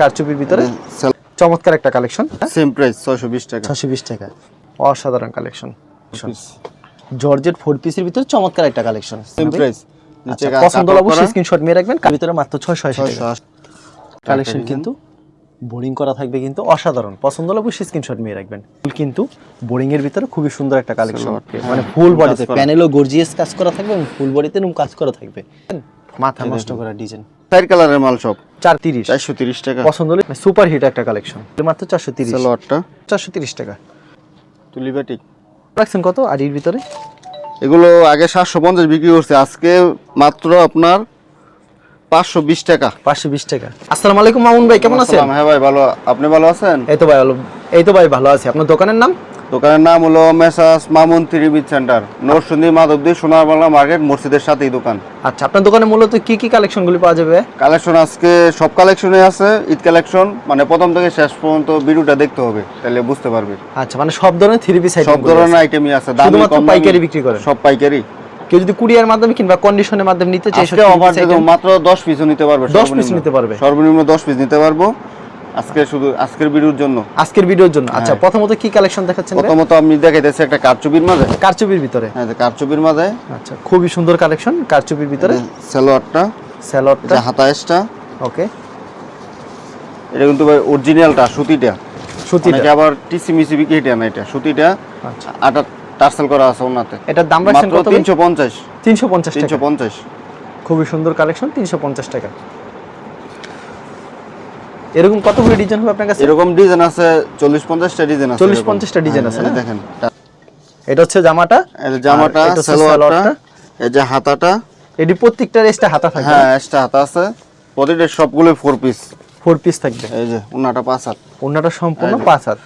কারচুপির ভিতরে? চমৎকার একটা কালেকশন সেম প্রাইস ছয়শো বিশ টাকা। ছশো বিশ টাকা। অসাধারণ কালেকশন জর্জেট ফোর পিসের ভিতরে চমৎকার একটা কালেকশন সেম প্রাইস নিচে আচ্ছা, পছন্দ হলে অবশ্যই স্ক্রিনশট নিয়ে রাখবেন। কার ভিতরে মাত্র ছয়শো আশি টাকা। কালেকশন কিন্তু বোরিং করা থাকবে কিন্তু অসাধারণ। পছন্দ হলে অবশ্যই স্ক্রিনশট নিয়ে রাখবেন। ফুল কিন্তু বোরিং এর ভিতরে খুবই সুন্দর একটা কালেকশন মানে ফুল বডিতে প্যানেলও গর্জিয়াস কাজ করা। থাকবে এবং ফুল বডিতে এরকম কাজ করা থাকবে। মাথা নষ্ট করা ডিজাইন চার কালারের মাল সব। চার তিরিশ। চারশো তিরিশ টাকা। পছন্দ হলে সুপার হিট একটা কালেকশন মাত্র চারশো তিরিশ। সালোয়ারটা চারশো তিরিশ টাকা। তুলিবাটিক রাখছেন কত আড়ির ভিতরে? এগুলো আগে সাতশো পঞ্চাশ বিক্রি করছে আজকে মাত্র আপনার পাঁচশো বিশ টাকা। পাঁচশো বিশ টাকা। আসসালামু আলাইকুম মামুন ভাই কেমন আছেন? হ্যাঁ ভাই ভালো। আপনি ভালো আছেন? এই তো ভাই ভালো এই তো ভাই ভালো আছি। আপনার দোকানের নাম? দোকানের নাম হলো মেসাস মামুন ত্রিবিদ সেন্টার। নরসিংদী মাধবদী সোনারবাংলা মার্কেট মসজিদের সাথেই দোকান। আচ্ছা আপনার দোকানে মূলত কি কি কালেকশনগুলি পাওয়া যাবে? কালেকশন আজকে সব কালেকশনে আছে ঈদ কালেকশন মানে প্রথম থেকে শেষ পর্যন্ত ভিডিওটা দেখতে হবে তাহলে বুঝতে পারবে। আচ্ছা মানে সব ধরনের থ্রি পিস সব ধরনের আইটেমই আছে দামি কম পাইকারি বিক্রি করেন? সব পাইকারি। কেউ যদি কুরিয়ার মাধ্যমে কিংবা কন্ডিশনের মাধ্যমে নিতে চায় আজকে অফার মাত্র 10 পিসও নিতে পারবে 10 piece সর্বনিম্ন। নিতে পারবে? সর্বনিম্ন 10 পিস নিতে পারব। আজকে শুধু আজকের ভিডিওর জন্য। আজকের ভিডিওর জন্য। আচ্ছা হ্যাঁ। প্রথমত কি কালেকশন দেখাচ্ছেন প্রথমত আমি দেখাইতেছি একটা কারচুপির মাঝে। কারচুপির ভিতরে? হ্যাঁ কারচুপির মাঝে। আচ্ছা খুবই সুন্দর কালেকশন কারচুপির ভিতরে। সালোয়ারটা। স্যালোডটা যে হাতায়েসটা। ওকে। এটা কিন্তু ভাই অরিজিনালটা সুতিটা। সুতিটা। আবার টিসি মিসি এটা না এটা। সুতিটা আচ্ছা। আটা টার্সেল করা আছে ওনাতে। এটার দাম রাখছেন কত ভাই? 350 350 টাকা। 350 খুবই সুন্দর কালেকশন 350 টাকা। এরকম কতগুলো ডিজাইন হবে আপনার কাছে? এরকম ডিজাইন আছে 40 50 টা ডিজাইন আছে 40 এরকম। 50 টা ডিজাইন হ্যাঁ, আছে না? দেখেন এটা হচ্ছে জামাটা এই জামাটা এটা সালোয়ারটা। এই যে হাতাটা। এটি প্রত্যেকটার এক্সট্রা হাতা থাকে হ্যাঁ এক্সট্রা হাতা আছে। প্রতিটা সবগুলো ফোর পিস ফোর পিস থাকবে। এই যে ওনাটা পাঁচ হাত। অন্যটা সম্পূর্ণ। পাঁচ হাত।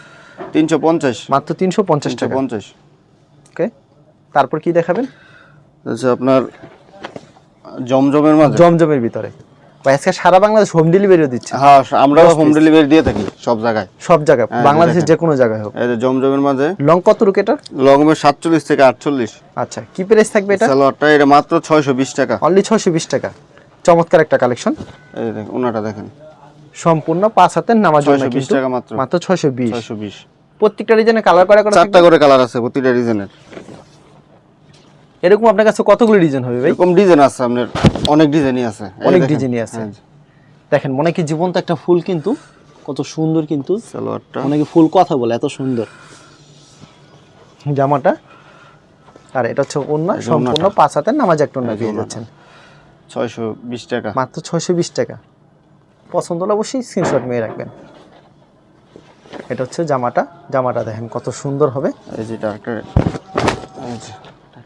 তিনশো পঞ্চাশ। মাত্র তিনশো পঞ্চাশ টাকা। পঞ্চাশ। ওকে তারপর কি দেখাবেন? আপনার জমজমের মাঝে। জমজমের ভিতরে। আজকে সারা বাংলাদেশ হোম ডেলিভারিও দিচ্ছে। হ্যাঁ আমরা হোম ডেলিভারি দিয়ে থাকি সব জায়গায়। সব জায়গায় হ্যাঁ, বাংলাদেশের যে কোনো জায়গায় হোক। এই যে জমজমের মাঝে লং কত রুক এটার? লগমের সাতচল্লিশ থেকে আটচল্লিশ। আচ্ছা কি প্রাইস থাকবে এটা? সালোয়ারটা এটা মাত্র ছয়শো বিশ টাকা। অনলি ছয়শো বিশ টাকা। চমৎকার একটা কালেকশন এই দেখেন ওনাটা দেখেন। সম্পূর্ণ পাঁচ হাতের নামাজ 620 টাকা মাত্র। মাত্র ছয়শো বিশ। ছয়শো বিশ। প্রত্যেকটা ডিজাইনে কালার করা করা চারটা করে কালার আছে প্রতিটা ডিজাইনের এরকম আপনার কাছে কতগুলো ডিজাইন হবে ভাই? এরকম ডিজাইন আছে আপনার অনেক ডিজাইনই আছে। অনেক ডিজাইনই আছে। হ্যাঁ, দেখেন মনে কি জীবন্ত একটা ফুল কিন্তু কত সুন্দর কিন্তু। সালোয়ারটা। অনেকে ফুল কথা বলে এত সুন্দর। জামাটা। আর এটা হচ্ছে ওন্না সম্পূর্ণ পাঁচ হাতের নামাজ একটা ওন্না এই পেয়ে যাচ্ছেন ছয়শো বিশ টাকা। মাত্র ছয়শো বিশ টাকা। পছন্দ হলে অবশ্যই স্ক্রিনশট নিয়ে রাখবেন। এটা হচ্ছে জামাটা। জামাটা দেখেন কত সুন্দর হবে। এই যেটা একটা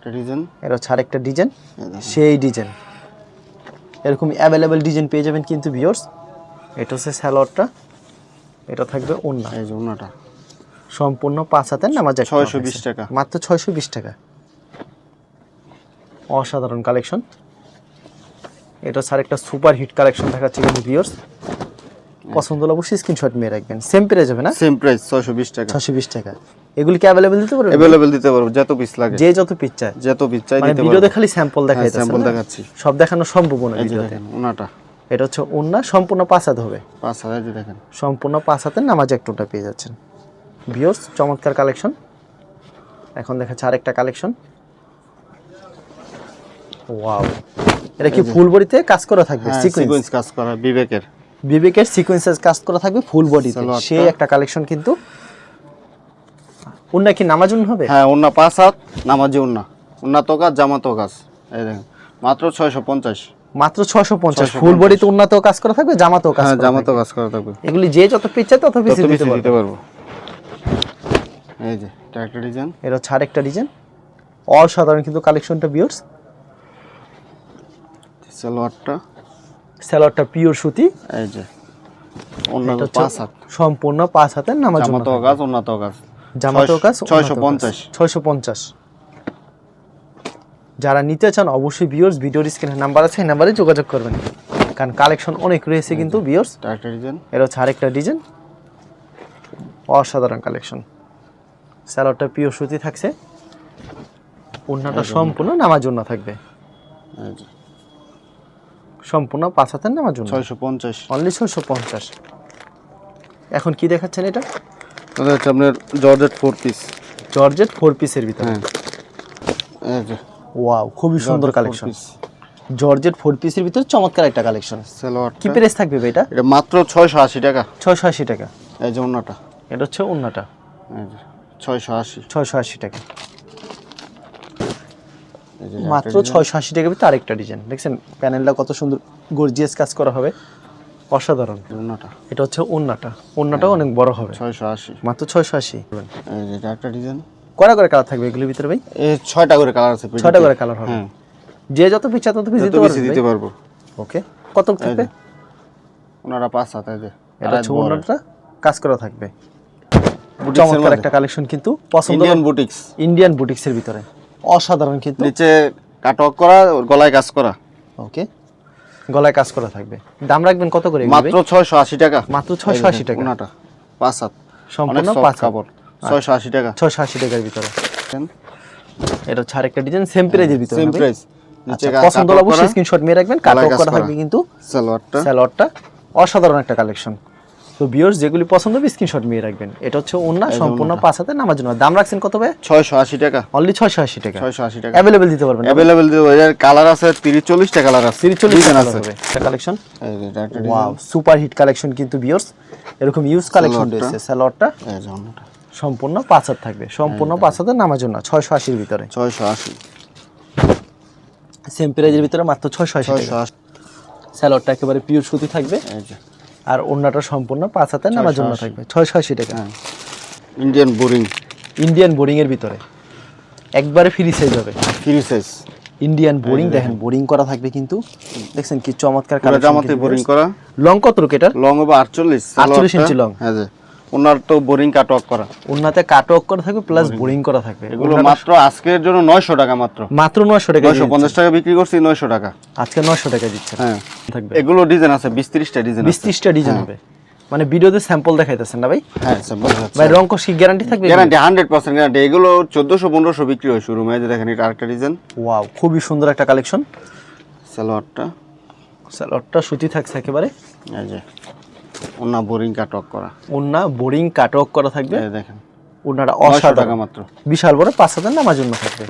একটা ডিজাইন এটা হচ্ছে আরেকটা ডিজাইন। সেই ডিজাইন। এরকম অ্যাভেলেবেল ডিজাইন পেয়ে যাবেন কিন্তু ভিওর্স এটা হচ্ছে স্যালোয়ারটা এটা থাকবে ওন্না এই যে ওনাটা সম্পূর্ণ পাঁচ হাতের নামাজ 620 হয়েছে। টাকা। মাত্র ছয়শো বিশ টাকা। অসাধারণ কালেকশন এটা স্যার একটা সুপার হিট কালেকশন দেখাচ্ছে কিন্তু ভিওর্স পছন্দ হলে অবশ্যই স্ক্রিনশট নিয়ে রাখবেন। সেম পেয়ে যাবে না? সেম প্রাইস ছয়শো বিশ টাকা। ছশো বিশ টাকা। এগুলি কি দিতে পারবেন? দিতে পারব যত পিস লাগে। যে যত পিস চায়। যত পিস চাই মানে দিতে ভিডিওতে খালি স্যাম্পল দেখাইতেছে স্যাম্পল দেখাচ্ছি। সব দেখানো সম্ভব না ভিডিওতে ওনাটা। এটা হচ্ছে ওন্না সম্পূর্ণ হবে। পাঁচ হাজার দেখেন। সম্পূর্ণ পাঁচ হাতের নামাজ একটুটা পেয়ে যাচ্ছেন। ভিওর্স চমৎকার কালেকশন এখন দেখাচ্ছে আরেকটা কালেকশন ওয়াও এটা কি ফুল বডিতে কাজ করা থাকবে? হ্যাঁ সিকোয়েন্স সিকোয়েন্স কাজ করা বিবেকের। বিবেকের সিকোয়েন্সের কাজ করা থাকবে ফুল বডিতে। সেই একটা কালেকশন কিন্তু উন্না কি নামাজুন হবে? হ্যাঁ ওনা পাঁচ হাত নামাজি ওনা ওনা তো কাজ জামা তো কাজ এই দেখেন মাত্র ছয়শো পঞ্চাশ। মাত্র ছশো পঞ্চাশ। 650 ফুল বডিতে উন্নত কাজ করা থাকবে জামাতেও কাজ হ্যাঁ করা জামা তো কাজ করা থাকবে। এগুলি যে যত পিস চায় তত বেশি দিতে পারবে। এই যে এটা একটা ডিজাইন। এটা হচ্ছে আরেকটা ডিজাইন। অসাধারণ কিন্তু কালেকশনটা বিয়ার্স সালোয়ারটা। স্যালোয়ারটা পিওর সুতি। এই যে অন্য পাঁচ হাত। সম্পূর্ণ পাঁচ হাতের নামাজ জামা তো কাজ ওনা কাজ জামাতেও কাজ ছয়শো পঞ্চাশ। ছয়শো পঞ্চাশ। যারা নিতে চান অবশ্যই বিয়ার্স ভিডিওর স্ক্রিনের নাম্বার আছে এই নাম্বারে যোগাযোগ করবেন। কারণ কালেকশন অনেক রয়েছে কিন্তু বিয়ার্স একটা ডিজাইন এটা হচ্ছে আরেকটা ডিজাইন অসাধারণ কালেকশন স্যালোয়ারটা পিওর সুতি থাকছে। ওড়নাটা সম্পূর্ণ নামাজ ওড়না থাকবে। সম্পূর্ণ পাঁচ হাতের নামার জন্য ছয়শো পঞ্চাশ। অনলি ছয়শো পঞ্চাশ। এখন কি দেখাচ্ছেন এটা? তাহলে হচ্ছে আপনার georgette four piece georgette four পিসের ভিতরে? হ্যাঁ। ওয়াও খুবই সুন্দর কালেকশন জর্জেট ফোর পিসের ভিতরে চমৎকার একটা কালেকশন কি প্রাইস থাকবে ভাই এটা? এটা মাত্র ছয়শো আশি টাকা। ছয়শো আশি টাকা। এই যে অন্যটা এটা হচ্ছে অন্যটা এই যে ছয়শো আশি। ছয়শো আশি টাকা। মাত্র ছয়শো আশি টাকার ভিতরে আরেকটা ডিজাইন দেখছেন প্যানেলটা কত সুন্দর গর্জিয়াস কাজ করা হবে। অসাধারণ। এটা হচ্ছে ওন্নাটা অনেক বড় হবে। ছয়শো আশি। মাত্র ছয়শো আশি। এটা একটা ডিজাইন। কয়টা করে কালার থাকবে এগুলোর ভিতরে ভাই? ছয়টা করে কালার আছে ছয়টা করে কালার হবে। হ্যাঁ। যে যত পিছা তত পিস দিতে পারবে দিতে পারব। ওকে। কত থাকবে? ওনারা পাঁচ হাতে যে। এটা হচ্ছে কাজ করা থাকবে। চমৎকার একটা কালেকশন কিন্তু পছন্দ ইন্ডিয়ান বুটিক্স ইন্ডিয়ান বুটিক্সের ভিতরে। অসাধারণ কিন্তু। নিচে কাটক করা গলায় কাজ করা। ওকে। গলায় কাজ করা থাকবে। দাম রাখবেন কত করে মাত্র ছয়শো আশি টাকা। মাত্র ছয়শো আশি টাকা। ওনাটা পাঁচ হাত। সম্পূর্ণ পাঁচ। কাপড়। ছয়শো আশি টাকা। ছয়শো আশি টাকার ভিতরে। এটা হচ্ছে আরেকটা ডিজাইন সেম প্রাইজের ভিতরে সেম। প্রাইস আচ্ছা, পছন্দ হলে অবশ্যই স্ক্রিনশট নিয়ে রাখবেন। গলায় করা কিন্তু সালোয়ারটা। সালোয়ারটা। অসাধারণ একটা কালেকশন তো ভিউয়ার্স যেগুলি পছন্দ হবে স্ক্রিনশট নিয়ে রাখবেন। এটা হচ্ছে ওন্না সম্পূর্ণ পাঁচ হাতে নামার জন্য দাম রাখছেন কত ভাই? ছয়শো আশি টাকা। অনলি ছয়শো আশি টাকা। ছয়শো আশি টাকা। অ্যাভেলেবেল দিতে পারবেন অ্যাভেলেবেল এর কালার আছে তিরিশ চল্লিশটা কালার আছে। তিরিশ চল্লিশ Design আছে। কালেকশন এটা একটা ওয়াও সুপার হিট কালেকশন কিন্তু ভিউয়ার্স এরকম ইউজ কালেকশন রয়েছে স্যালোয়ারটা এই যে অন্যটা সম্পূর্ণ পাঁচ হাত থাকবে। সম্পূর্ণ পাঁচ হাতে নামার জন্য ছয়শো আশির ভিতরে। ছয়শো আশি। সেম প্রাইজের ভিতরে মাত্র ছয়শো আশি ছয়শো টাকা আশি। স্যালোয়ারটা একেবারে পিওর সুতি থাকবে। এই যে। আর অন্যটা সম্পূর্ণ পাঁচ হাতে নামার জন্য থাকবে। ছয় ছয়শি টাকা। ইন্ডিয়ান বোরিং ইন্ডিয়ান বোরিং এর ভিতরে। একবারে ফ্রি সাইজ হবে। ফ্রি সাইজ ইন্ডিয়ান বোরিং দেখেন। বোরিং করা থাকবে কিন্তু। দেখছেন কি চমৎকার কালার জামাতে বোরিং করা। লং কত রুক এটার? লং হবে আটচল্লিশ 48 ইঞ্চি লং হ্যাঁ ওনার তো বোরিং কাটক করা। ওনাতে কাটওয়ার্ক করা থাকবে প্লাস বোরিং। করা থাকবে। এগুলো মাত্র আজকের জন্য নয়শো টাকা মাত্র। মাত্র নয়শো টাকা নয়শো পঞ্চাশ টাকা বিক্রি করছি নয়শো টাকা। আজকে নয়শো টাকা দিচ্ছে। হ্যাঁ। থাকবে। এগুলো ডিজাইন আছে বিশ ত্রিশটা ডিজাইন বিশ ত্রিশটা ডিজাইন হবে। মানে ভিডিওতে স্যাম্পল দেখাইতেছেন না ভাই? হ্যাঁ স্যাম্পল ভাই রং কষি গ্যারান্টি থাকবে গ্যারান্টি হান্ড্রেড পার্সেন্ট গ্যারান্টি এগুলো চোদ্দশো পনেরোশো বিক্রি হয় শোরুমে যে দেখেন এটা আরেকটা ডিজাইন ওয়াও খুবই সুন্দর একটা কালেকশন সালোয়ারটা স্যালোয়ারটা সুতি থাকছে একেবারে। এই যে। ওনা বোরিং কাটক করা। ওন্না বোরিং কাটওয়ার্ক করা থাকবে? দেখেন। ওনাটা নয়শো টাকা মাত্র। বিশাল বড় পাঁচ হাজার নামার জন্য থাকবে?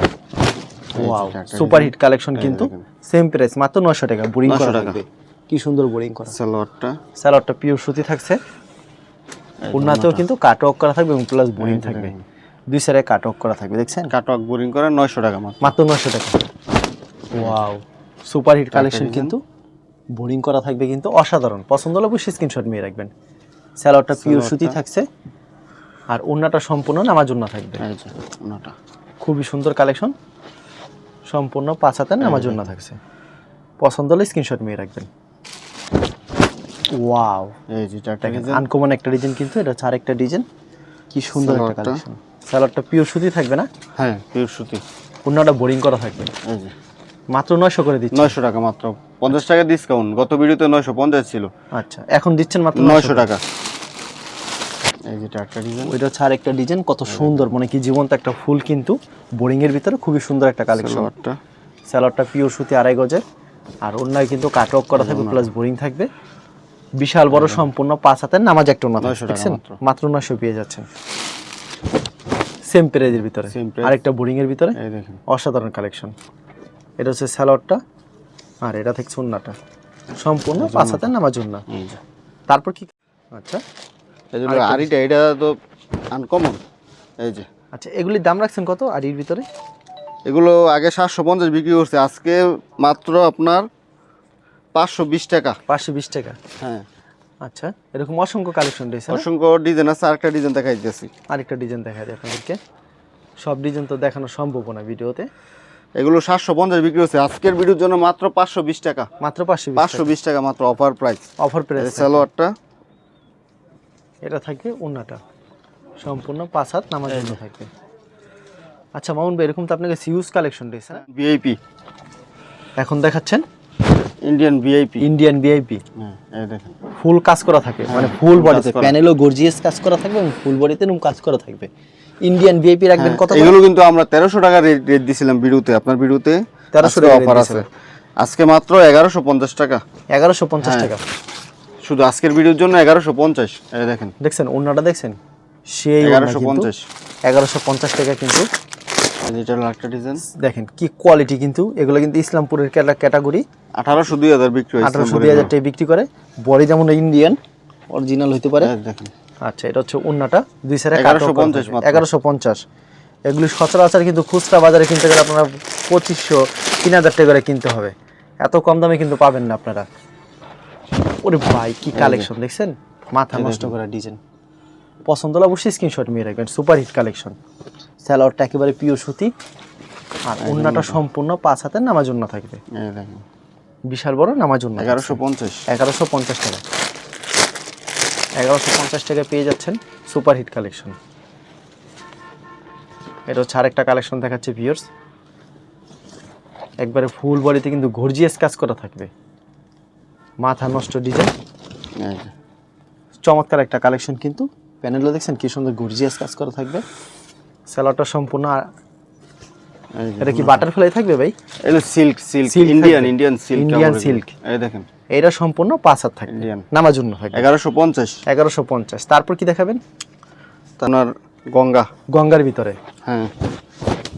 ওয়াও সুপার হিট কালেকশন কিন্তু সেম প্রাইস মাত্র নয়শো টাকা বোরিং করা টাকা। থাকবে। কি সুন্দর বোরিং করা। সালোয়ারটা স্যালোয়ারটা পিওর সুতি থাকছে। ওনাতেও কিন্তু কাটওয়ার্ক করা থাকবে এবং প্লাস বোরিং থাকবে। দুই সাইডে কাটওয়ার্ক করা থাকবে দেখছেন? কাটক বোরিং করা নয়শো টাকা মাত্র। মাত্র নয়শো টাকা। ওয়াও সুপার হিট কালেকশন কিন্তু বোরিং করা থাকবে কিন্তু অসাধারণ। পছন্দ হলে অবশ্যই স্ক্রিনশট নিয়ে রাখবেন। স্যালোয়ারটা পিওর সুতি থাকছে। আর ওন্নাটা সম্পূর্ণ নামার জন্য থাকবে খুবই সুন্দর কালেকশন সম্পূর্ণ পাঁচ হাতের নামার জন্য থাকছে। পছন্দ হলে স্ক্রিনশট নিয়ে রাখবেন। ওয়াও এই আনকমন একটা ডিজাইন কিন্তু এটা হচ্ছে আরেকটা ডিজাইন কি সুন্দর একটা কালেকশন স্যালোয়ারটা পিওর সুতি থাকবে না? হ্যাঁ পিওর সুতি ওন্নাটা বোরিং করা থাকবে। মাত্র নয়শো করে দিচ্ছে। নয়শো টাকা মাত্র। পঞ্চাশ টাকা ডিসকাউন্ট গত ভিডিওতে নয়শো পঞ্চাশ ছিল। আচ্ছা এখন দিচ্ছেন মাত্র নয়শো টাকা। এই যেটা একটা ডিজাইন ওইটা হচ্ছে আরেকটা ডিজাইন কত সুন্দর মানে কি জীবন্ত একটা ফুল কিন্তু বোরিং এর ভিতরে খুবই সুন্দর একটা কালেকশন সালোয়ারটা স্যালোয়ারটা পিওর সুতি আড়াই গজের। আর অন্যায় কিন্তু কাটওয়ার্ক করা থাকবে প্লাস বোরিং থাকবে। বিশাল বড় সম্পূর্ণ পাঁচ হাতের নামাজ একটা ওনা 900 টাকা দেখছেন? মাত্র। নয়শো পেয়ে যাচ্ছেন। সেম প্রাইজের ভিতরে। আরেকটা বোরিং এর ভিতরে। অসাধারণ কালেকশন এটা হচ্ছে স্যালোয়ারটা আর এটা থেকে সুন্নাটা। সম্পূর্ণ পাঁচ হাতের নামাজ যে। তারপর কি? আচ্ছা। আরিটা এটা তো আনকমন এই যে। আচ্ছা এগুলির দাম রাখছেন কত আর ভিতরে? এগুলো আগে সাতশো পঞ্চাশ বিক্রি করছে আজকে মাত্র আপনার পাঁচশো বিশ টাকা। পাঁচশো বিশ টাকা। হ্যাঁ। আচ্ছা এরকম অসংখ্য কালেকশন রয়েছে অসংখ্য ডিজাইন আছে আরেকটা ডিজাইন দেখাই দিতেছি আরেকটা ডিজাইন দেখা যায় আপনাদেরকে। সব ডিজাইন তো দেখানো সম্ভব না ভিডিওতে। এগুলো সাতশো পঞ্চাশ বিক্রি হচ্ছে। আজকের ভিডিওর জন্য মাত্র পাঁচশো বিশ টাকা। মাত্র পাঁচশো পাঁচশো বিশ টাকা মাত্র অফার প্রাইস অফার প্রাইস সালোয়ারটা। এটা থাকবে ওন্নাটা সম্পূর্ণ পাঁচ হাত নামার জন্য থাকবে আচ্ছা মামুন ভাই এরকম তো আপনাকে সিউজ কালেকশন রয়েছে না? ভিআইপি এখন দেখাচ্ছেন? ইন্ডিয়ান ভিআইপি ইন্ডিয়ান ভিআইপি হ্যাঁ এই দেখেন। ফুল কাজ করা থাকে। মানে ফুল বডিতে প্যানেলও গর্জিয়াস কাজ করা থাকবে এবং ফুল বডিতে এরকম কাজ করা থাকবে। ইন্ডিয়ান ভিআইপি রাখবেন কত এগুলো কিন্তু আমরা তেরোশো টাকা রেট দিছিলাম ভিডিওতে। আপনার ভিডিওতে 1300 টাকা অফার আছে। আজকে মাত্র এগারোশো পঞ্চাশ টাকা। এগারোশো পঞ্চাশ হ্যাঁ। টাকা। শুধু আজকের ভিডিওর জন্য এগারোশো পঞ্চাশ। এই দেখেন। দেখছেন ওনাটা দেখছেন? সেই এগারোশো পঞ্চাশ। এগারোশো পঞ্চাশ টাকা কিন্তু দেখেন কি কোয়ালিটি কিন্তু। এগুলো কিন্তু ইসলামপুরের ক্যাটাগরি আঠারোশো দুই হাজার বিক্রি আঠারোশো দুই হাজার টাকা বিক্রি করে। বডি যেমন ইন্ডিয়ান অরিজিনাল হইতে পারে। দেখেন। আচ্ছা এটা হচ্ছে উন্নাটা। দুই সাইডে 1150 মাত্র। এগারোশো পঞ্চাশ। এগুলি সচরাচর কিন্তু খুচরা বাজারে কিনতে গেলে আপনারা পঁচিশশো তিন হাজার টাকা করে কিনতে হবে। এত কম দামে কিন্তু পাবেন না আপনারা। ওরে ভাই কি কালেকশন দেখছেন? মাথা নষ্ট করা ডিজাইন। পছন্দ হলে অবশ্যই স্ক্রিনশট নিয়ে রাখবেন। সুপার হিট কালেকশন স্যালোয়ারটা একেবারে পিওর সুতি। আর উন্নাটা সম্পূর্ণ পাঁচ হাতের নামাজ উন্না থাকবে। বিশাল বড় নামাজ উন্না এগারোশো পঞ্চাশ। এগারোশো পঞ্চাশ টাকা। এগারোশো পঞ্চাশ টাকা পেয়ে যাচ্ছেন সুপার হিট কালেকশন। এটা হচ্ছে আরেকটা কালেকশন দেখাচ্ছে ভিউয়ার্স একবারে ফুল বডিতে কিন্তু গর্জিয়াস কাজ করা থাকবে। মাথা নষ্ট ডিজাইন চমৎকার একটা কালেকশন কিন্তু। প্যানেলও দেখছেন কি সুন্দর গর্জিয়াস কাজ করা থাকবে। স্যালাডটা সম্পূর্ণ। এটা কি বাটারফ্লাই থাকবে ভাই? এটা সিল্ক সিল্ক Silk ইন্ডিয়ান থাকবে। ইন্ডিয়ান সিল্ক এই দেখেন। এটা সম্পূর্ণ পাঁচ হাত থাকবে। Indian। নামার জন্য থাকবে। এগারোশো পঞ্চাশ। এগারোশো পঞ্চাশ। তারপর কি দেখাবেন? আপনার গঙ্গা। গঙ্গার ভিতরে। হ্যাঁ।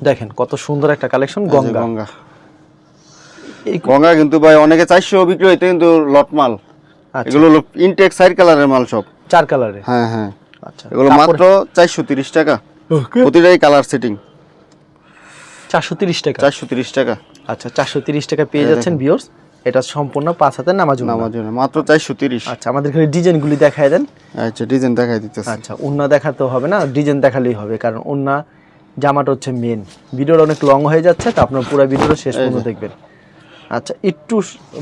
দেখেন কত সুন্দর একটা কালেকশন গঙ্গা। গঙ্গা। এই গঙ্গা কিন্তু ভাই অনেকে চারশো বিক্রি হইতে কিন্তু লট মাল। আচ্ছা। এগুলো ইনটেক সাইড কালারের মাল সব। চার কালারে হ্যাঁ হ্যাঁ। আচ্ছা। এগুলো মাত্র চারশো তিরিশ টাকা। প্রতিটাই কালার সেটিং চারশো তিরিশ টাকা। চারশো তিরিশ টাকা। আচ্ছা চারশো তিরিশ টাকা পেয়ে যাচ্ছেন বিয়র্স এটা সম্পূর্ণ পাঁচ হাতের নামাজ। নামার মাত্র চারশো তিরিশ। আচ্ছা আমাদের এখানে ডিজাইনগুলি দেখাই দেন। আচ্ছা ডিজাইন দেখাই দিতেছে। আচ্ছা উন্না দেখাতে হবে না ডিজাইন দেখালেই হবে কারণ উন্না জামাটা হচ্ছে মেন ভিডিওটা অনেক লং হয়ে যাচ্ছে তো আপনার পুরো ভিডিওটা শেষ পর্যন্ত দেখবেন। আচ্ছা একটু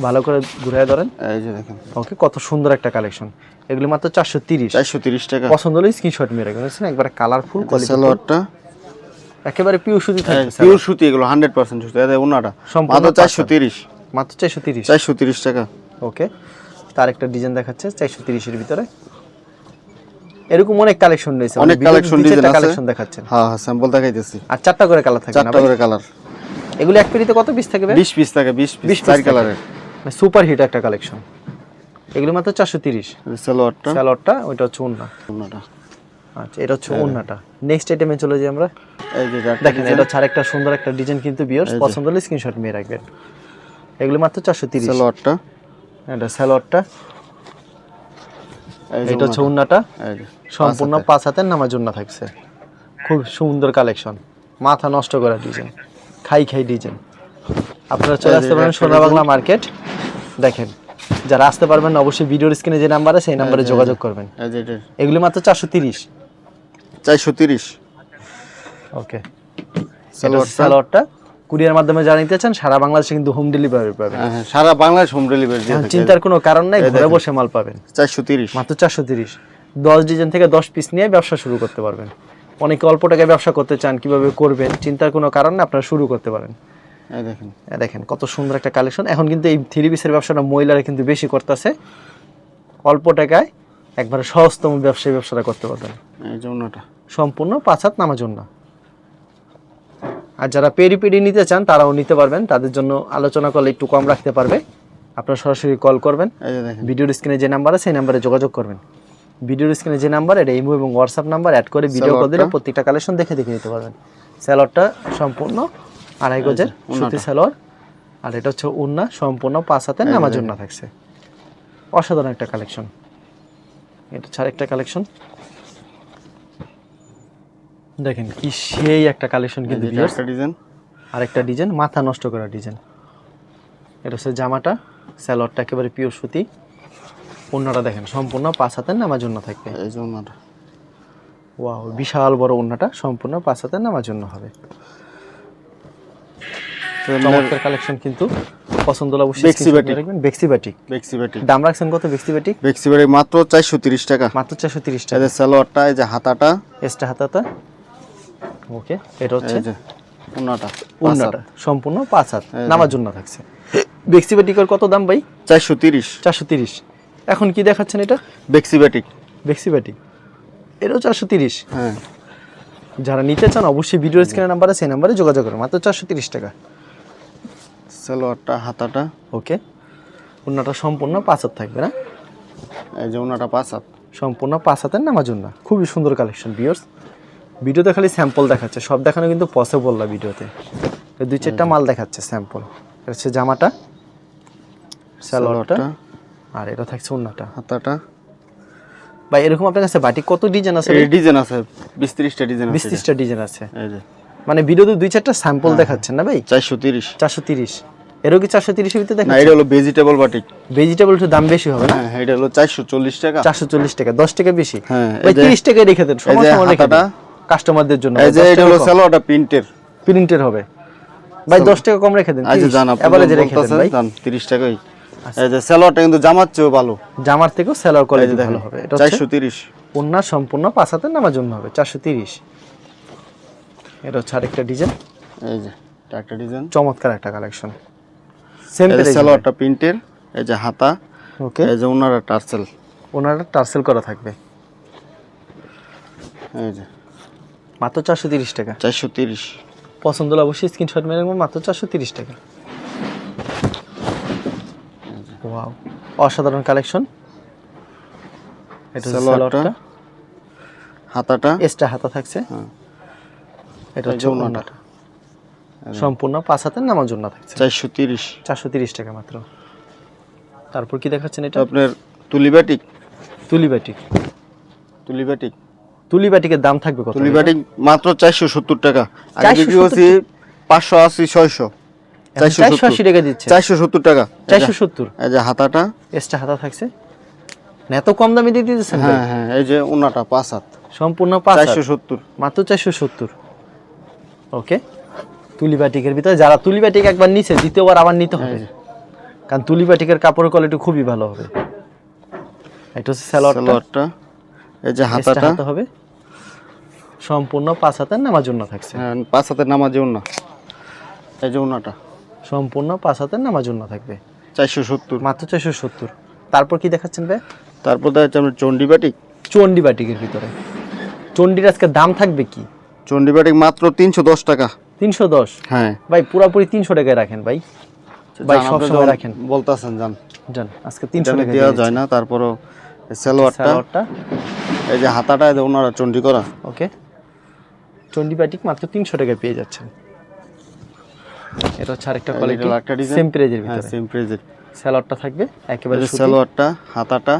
ভালো করে ঘুরে ধরেন। এই যে দেখেন। ওকে কত সুন্দর একটা কালেকশন এগুলি মাত্র চারশো তিরিশ। চারশো তিরিশ টাকা। পছন্দ হলে স্ক্রিনশট মেরে রাখবেন একবারে কালারফুল কোয়ালিটি সালোয়ারটা। একেবারে পিউ সুতি থাকে পিওর সুতি এগুলো হান্ড্রেড পার্সেন্ট সুতি। ওনাটা। সম্পূর্ণ মাত্র চারশো তিরিশ। মাত্র চারশো তিরিশ। চারশো তিরিশ টাকা। ওকে তার একটা ডিজাইন দেখাচ্ছে চারশো তিরিশের ভিতরে। এরকম অনেক কালেকশন রয়েছে অনেক কালেকশন ডিজাইন আছে। কালেকশন দেখাচ্ছেন। হ্যাঁ হ্যাঁ স্যাম্পল দেখাইতেছি। আর চারটা করে কালার থাকে চারটা করে কালার এগুলো এক পেরিতে কত পিস থাকবে বিশ পিস থাকে বিশ পিস চার। কালারের সুপার হিট একটা কালেকশন এগুলো মাত্র চারশো তিরিশ। সালোয়ারটা। স্যালোয়ারটা ওইটা হচ্ছে ওনাটা আচ্ছা এটা হচ্ছে উন্নাটা নেক্সট আইটেমে চলে যাই আমরা। দেখেন এটা হচ্ছে আরেকটা সুন্দর একটা ডিজাইন কিন্তু বিয়ার্স পছন্দ হলে স্ক্রিনশট নিয়ে রাখবেন। এগুলো মাত্র চারশো তিরিশ। সালোয়ারটা এটা স্যালোয়ারটা। এটা হচ্ছে উন্নাটা। সম্পূর্ণ পাঁচ হাতের নামার জন্য থাকছে। খুব সুন্দর কালেকশন। মাথা নষ্ট করা ডিজাইন খাই খাই ডিজাইন আপনারা চলে আসতে পারেন সোনা বাংলা মার্কেট। দেখেন যারা আসতে পারবেন অবশ্যই ভিডিওর স্ক্রিনে যে নাম্বার আছে সেই নাম্বারে যোগাযোগ করবেন। এগুলি মাত্র চারশো তিরিশ। চারশো তিরিশ। ওকে। সালোয়ারটা সালোয়ারটা কুরিয়ার মাধ্যমে যারা নিতে চান সারা বাংলাদেশে কিন্তু হোম ডেলিভারি পাবেন। হ্যাঁ, হ্যাঁ, সারা বাংলাদেশ হোম ডেলিভারি চিন্তার কোনো কারণ নাই ঘরে বসে মাল পাবেন। চারশো তিরিশ। মাত্র চারশো তিরিশ। দশ ডিজাইন থেকে দশ পিস নিয়ে ব্যবসা শুরু করতে পারবেন। অনেকে অল্প টাকায় ব্যবসা করতে চান কীভাবে করবেন চিন্তার কোনো কারণ না আপনারা শুরু করতে পারেন। এই দেখেন। দেখেন কত সুন্দর একটা কালেকশন এখন কিন্তু এই থ্রি পিসের ব্যবসাটা মহিলারা কিন্তু বেশি করতেছে। অল্প টাকায় একবারে সহজতম ব্যবসায়ী ব্যবসাটা করতে পারবেন। এই যে ওনাটা সম্পূর্ণ পাঁচ হাত নামার জন্য আর যারা পেরি পেরি নিতে চান তারাও নিতে পারবেন। তাদের জন্য আলোচনা করলে একটু কম রাখতে পারবে। আপনারা সরাসরি কল করবেন। ভিডিওর স্ক্রিনে যে নাম্বার আছে সেই নাম্বারে যোগাযোগ করবেন। ভিডিওর স্ক্রিনে যে নাম্বার এটা ইমো এবং হোয়াটসঅ্যাপ নাম্বার অ্যাড করে ভিডিও কল দিলে প্রত্যেকটা কালেকশন দেখে দেখে নিতে পারবেন। স্যালোয়ারটা সম্পূর্ণ আড়াই গজের সুতি স্যালোয়ার আর এটা হচ্ছে উন্না সম্পূর্ণ পাঁচ হাতে নামাজ জন্য থাকছে। অসাধারণ একটা কালেকশন এটা হচ্ছে আরেকটা কালেকশন দেখেন কি সেই একটা কালেকশন কিন্তু একটা ডিজাইন আরেকটা ডিজাইন মাথা নষ্ট করা ডিজাইন এটা হচ্ছে জামাটা স্যালোয়ারটা একেবারে পিওর সুতি। ওন্নাটা দেখেন সম্পূর্ণ পাঁচ হাতের নামার জন্য থাকবে। এই যে ওয়াও বিশাল বড় ওন্নাটা সম্পূর্ণ পাঁচ হাতের নামার জন্য হবে। চমৎকার কালেকশন কিন্তু। পছন্দ হলে অবশ্যই বেক্সি screenshot বাটিক। নিয়ে রাখবেন। বেক্সি বাটিক বেক্সি বাটি দাম রাখছেন কত বেক্সি বাটিক বেক্সি বাটি মাত্র চারশো তিরিশ টাকা। মাত্র চারশো তিরিশ এই টাকা। যে সালোয়ারটা এই যে হাতাটা। এক্সট্রা হাতাতা ওকে এটা হচ্ছে যে সম্পূর্ণ পাঁচ হাত নামার জন্য থাকছে। বেক্সি বাটিকের কত দাম ভাই? চারশো তিরিশ। চারশো তিরিশ। এখন কি দেখাচ্ছেন এটা? বেক্সি বাটি বেক্সি বাটি এটাও চারশো তিরিশ। হ্যাঁ। যারা নিতে চান অবশ্যই ভিডিও স্ক্রিনের নাম্বারে সেই নাম্বারে যোগাযোগ করুন। মাত্র চারশো তিরিশ টাকা। সালোয়ারটা হাতাটা। ওকে ওনাটা সম্পূর্ণ পাঁচ হাত থাকবে না? এই যে ওনাটা পাঁচ হাত। সম্পূর্ণ পাঁচ হাতের নামার জন্য। খুবই সুন্দর কালেকশন বিয়ার্স ভিডিওতে খালি স্যাম্পল দেখাচ্ছে সব দেখানো কিন্তু পসিবল না ভিডিওতে। দুই চারটা মাল দেখাচ্ছে স্যাম্পল এটা হচ্ছে জামাটা সালোয়ারটা আর এটা থাকছে ওন্নাটা হাতাটা। বা এরকম আপনার কাছে বাটি কত ডিজাইন আছে? এই ডিজাইন আছে বিশ ত্রিশটা ডিজাইন বিশ আছে ত্রিশটা ডিজাইন আছে। এই যে। মানে ভিডিওতে দুই চারটা স্যাম্পল দেখাচ্ছেন না ভাই? চারশো তিরিশ। চারশো তিরিশ। এরও কি চারশো তিরিশের ভিতরে না দেখা এটা হলো ভেজিটেবল বাটিক ভেজিটেবল একটু দাম বেশি হবে না? হ্যাঁ এটা হলো চারশো চল্লিশ টাকা। চারশো চল্লিশ টাকা দশ টাকা বেশি। হ্যাঁ, ভাই যে- তিরিশ টাকায় রেখে দেন এই সময় যে রেখে। কাস্টমারদের জন্য। এই যে এটা হলো সালোয়ারটা প্রিন্টের প্রিন্টের হবে। ভাই দশ টাকা কম রেখে দেন আজ জান আপনি এভারেজে রেখে দেন ভাই। জান তিরিশ টাকাই। এই যে সালোয়ারটা কিন্তু জামার চেয়েও ভালো। জামার থেকেও সেলার এই কোয়ালিটি ভালো হবে। এটা চারশো হচ্ছে তিরিশ। ওন্না সম্পূর্ণ পাঁচ হাতের নামার জন্য হবে চারশো তিরিশ। এটা হচ্ছে আরেকটা ডিজাইন এই যে এটা একটা ডিজাইন চমৎকার একটা কালেকশন সেম প্রাইস সালোয়ারটা প্রিন্টের এই যে হাতা ওকে এই যে ওনারা টার্সেল। ওনারা টার্সেল করা থাকবে। এই যে। মাত্র চারশো তিরিশ টাকা। চারশো তিরিশ। পছন্দ হলে অবশ্যই স্ক্রিনশট মেরে নেবেন, মাত্র চারশো তিরিশ টাকা। ওয়াও অসাধারণ কালেকশন এটা সালোয়ারটা। হাতাটা। এক্সট্রা হাতা থাকছে। হ্যাঁ। এটা হচ্ছে ওনাটা সম্পূর্ণ পাঁচ হাতের নামার জন্য থাকছে। চারশো তিরিশ। চারশো তিরিশ টাকা মাত্র। তারপর কি দেখাচ্ছেন এটা? আপনার তুলি বাটিক তুলি বাটিক তুলি বাটিকের দাম থাকবে কত? তুলি বাটিক মাত্র চারশো সত্তর টাকা। আগে 470 বিক্রি করছি টাকা দিচ্ছে। চারশো সত্তর টাকা। চারশো সত্তর। এই যে হাতাটা। এক্সট্রা হাতা থাকছে? না এত কম দামে দিয়ে হ্যাঁ হ্যাঁ এই যে ওনাটা পাঁচ হাত। সম্পূর্ণ পাঁচ হাত। চারশো সত্তর। মাত্র চারশো সত্তর। ওকে। তুলি বাটিকের ভিতরে যারা তুলি বাটিক একবার নিছে দ্বিতীয়বার আবার নিতে হবে। কারণ তুলি বাটিকের কাপড়ের কোয়ালিটি খুবই ভালো হবে। এটা হচ্ছে স্যালোয়ারটা এই যে হাতাটা। হবে। সম্পূর্ণ পাঁচ হাতের নামার জন্য থাকছে। হ্যাঁ, পাঁচ হাতের নামাজ ওনা এই যে ওনাটা সম্পূর্ণ পাঁচ হাতের নামার জন্য থাকবে। চারশো সত্তর। মাত্র চারশো সত্তর। তারপর কি দেখাচ্ছেন ভাই? তারপর দেখা যাচ্ছে আপনার চন্ডি বাটিক। চন্ডি বাটিকের ভিতরে। চন্ডির আজকে দাম থাকবে কি? চন্ডি বাটিক মাত্র তিনশো দশ টাকা। তিনশো দশ? হ্যাঁ। ভাই পুরাপুরি তিনশো টাকায় রাখেন ভাই। ভাই সবসময় রাখেন। বলতেছেন জান। জান আজকে তিনশো টাকা দেওয়া যায় না তারপরও সালোয়ারটা। এই যে হাতাটা যে ওনারা চন্ডি করা। ওকে। চন্ডি বাটিক মাত্র তিনশো টাকায় পেয়ে যাচ্ছেন। এটা হচ্ছে আরেকটা কোয়ালিটি সেম প্রাইজের ভিতরে। সেম প্রাইজের স্যালোয়ারটা থাকবে একেবারে। সালোয়ারটা হাতাটা।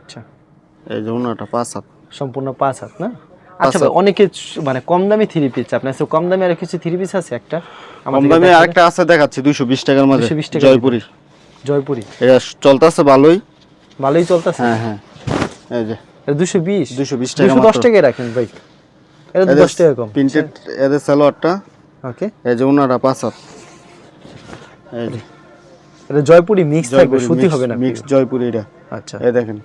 আচ্ছা। এই যে ওনাটা পাঁচ হাত। সম্পূর্ণ পাঁচ হাত না? আচ্ছা অনেকে মানে কম দামি থ্রি পিস আপনার কাছে কম দামি আর কিছু থ্রি পিস আছে একটা? কম দামে আরেকটা আছে দেখাচ্ছি দুইশো বিশ টাকার মাঝে। 220 জয়পুরি। জয়পুরি। এটা চলতেছে ভালোই। ভালোই চলতেছে? হ্যাঁ হ্যাঁ। এই যে। দুশো বিশ। 220 টাকা দুশো দশ। টাকায় রাখেন ভাই। এটা দশ টাকা কম। প্রিন্টেড এদের সালোয়ারটা ওকে। এই যে ওনারা পাঁচ হাত এটা জয়পুরি মিক্স থাকবে সুতি হবে না মিক্স জয়পুরি এটা। আচ্ছা। এই দেখেন।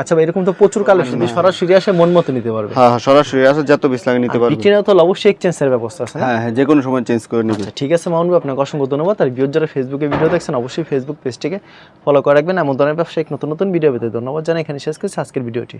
আচ্ছা ভাই এরকম তো প্রচুর কালেকশন সরাসরি আসে মন মতো নিতে পারবে। হ্যাঁ হ্যাঁ সরাসরি আসে যত বিশ লাগে নিতে পারবে। বিক্রি না তো অবশ্যই এক্সচেঞ্জের ব্যবস্থা আছে হ্যাঁ হ্যাঁ যে কোনো সময় চেঞ্জ করে নিবে আচ্ছা ঠিক আছে মাউন্ট আপনাকে অসংখ্য ধন্যবাদ। আর ভিউর যারা ফেসবুকে ভিডিও দেখছেন অবশ্যই ফেসবুক পেজটিকে ফলো করে রাখবেন। এমন ধরনের ব্যবসায়িক নতুন নতুন ভিডিও পেতে ধন্যবাদ জানাই। এখানে শেষ করছি। আজকের ভিডিওটি